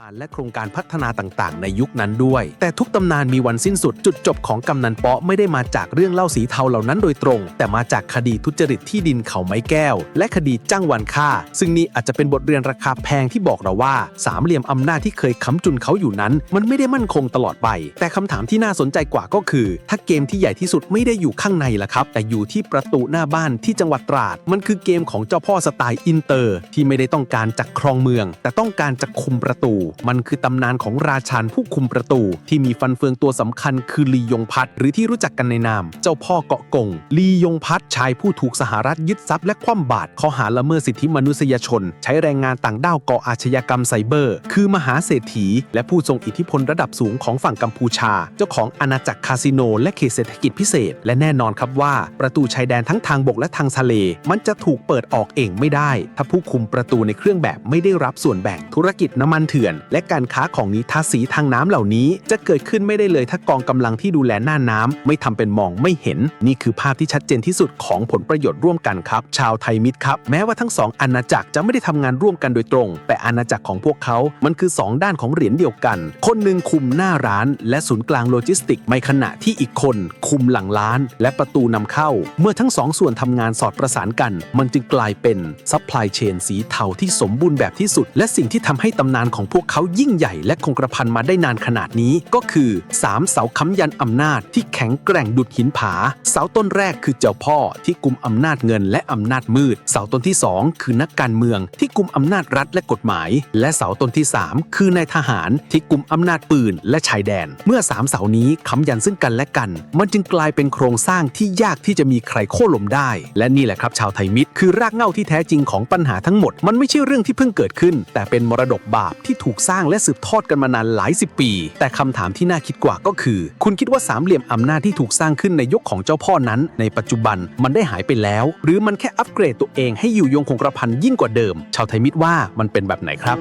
มาและโครงการพัฒนาต่างๆ ในยุคนั้นด้วย แต่ทุกตำนานมีวันสิ้นสุด จุดจบของกำนันเปาะไม่ได้มาจากเรื่องเล่าสีเทาเหล่านั้นโดยตรง แต่มาจากคดีทุจริตที่ดินเขาไม้แก้ว และคดีจ้างวันฆ่า ซึ่งนี่อาจจะเป็นบทเรียนราคาแพงที่บอกเราว่า สามเหลี่ยมอำนาจที่เคยค้ำจุนเขาอยู่นั้น มันไม่ได้มั่นคงตลอดไป แต่คำถามที่น่าสนใจกว่าก็คือ ถ้าเกมที่ใหญ่ที่สุดไม่ได้อยู่ข้างในล่ะครับ แต่อยู่ที่ประตูหน้าบ้านที่จังหวัดตราด มันคือเกมของเจ้าพ่อสไตล์อินเตอร์ ที่ไม่ได้ต้องการจักครองเมือง แต่ต้องการจะคุมประตูมันคือตำนานของราชานผู้คุมประตู ที่มีฟันเฟืองตัวสำคัญคือลียงพัดหรือที่รู้จักกันในนาม เจ้าพ่อเกาะกง ลียงพัดชายผู้ถูกสหรัฐยึดทรัพย์และคว่ำบาตรข้อหาละเมิดสิทธิมนุษยชน ใช้แรงงานต่างด้าวก่ออาชญากรรมไซเบอร์ คือมหาเศรษฐี และผู้ทรงอิทธิพลระดับสูงของฝั่งกัมพูชา เจ้าของอาณาจักรคาสิโน และเขตเศรษฐกิจพิเศษ และแน่นอนครับว่า ประตูชายแดนทั้งทางบกและทางทะเล มันจะถูกเปิดออกเองไม่ได้ ถ้าผู้คุมประตูในเครื่องแบบไม่ได้รับส่วนแบ่งธุรกิจน้ำมันเถื่อนและการค้าของนิทาสีทางน้ำเหล่านี้ จะเกิดขึ้นไม่ได้เลยถ้ากองกำลังที่ดูแลหน้าน้ำไม่ทำเป็นมองไม่เห็น นี่คือภาพที่ชัดเจนที่สุดของผลประโยชน์ร่วมกันครับ ชาวไทยมิตรครับ แม้ว่าทั้งสองอาณาจักรจะไม่ได้ทำงานร่วมกันโดยตรง แต่อาณาจักรของพวกเขา มันคือสองด้านของเหรียญเดียวกัน คนหนึ่งคุมหน้าร้าน และศูนย์กลางโลจิสติกในขณะที่อีกคน คุมหลังร้าน และประตูนำเข้า เมื่อทั้งสองส่วนทำงานสอดประสานกัน มันจึงกลายเป็นซัพพลายเชนสีเทาที่สมบูรณ์แบบที่สุด และสิ่งที่ทำให้ตำนานของพวกเขายิ่งใหญ่และคงกระพันมาได้นานขนาดนี้ก็คือ 3 เสาค้ำยันอำนาจที่แข็งแกร่งดุดหินผา เสาต้นแรกคือเจ้าพ่อที่กุมอำนาจเงินและอำนาจมืด เสาต้นที่ 2 คือนักการเมืองที่กุมอำนาจรัฐและกฎหมาย และเสาต้นที่ 3 คือนายทหารที่กุมอำนาจปืนและชายแดน เมื่อ 3 เสานี้ค้ำยันซึ่งกันและกัน มันจึงกลายเป็นโครงสร้างที่ยากที่จะมีใครโค่นล้มได้ และนี่แหละครับชาวไทยมิตรคือรากเหง้าที่แท้จริงของปัญหาทั้งหมด มันไม่ใช่เรื่องที่เพิ่งเกิดขึ้น แต่เป็นมรดกบาปที่ถูกสร้างและสืบทอดกันมานานหลายสิบปี แต่คำถามที่น่าคิดกว่าก็คือ คุณคิดว่าสามเหลี่ยมอำนาจที่ถูกสร้างขึ้นในยุคของเจ้าพ่อนั้น ในปัจจุบันมันได้หายไปแล้ว หรือมันแค่อัปเกรดตัวเองให้อยู่ยงคงกระพันยิ่งกว่าเดิม ชาวไทยมิตรว่ามันเป็นแบบไหนครับ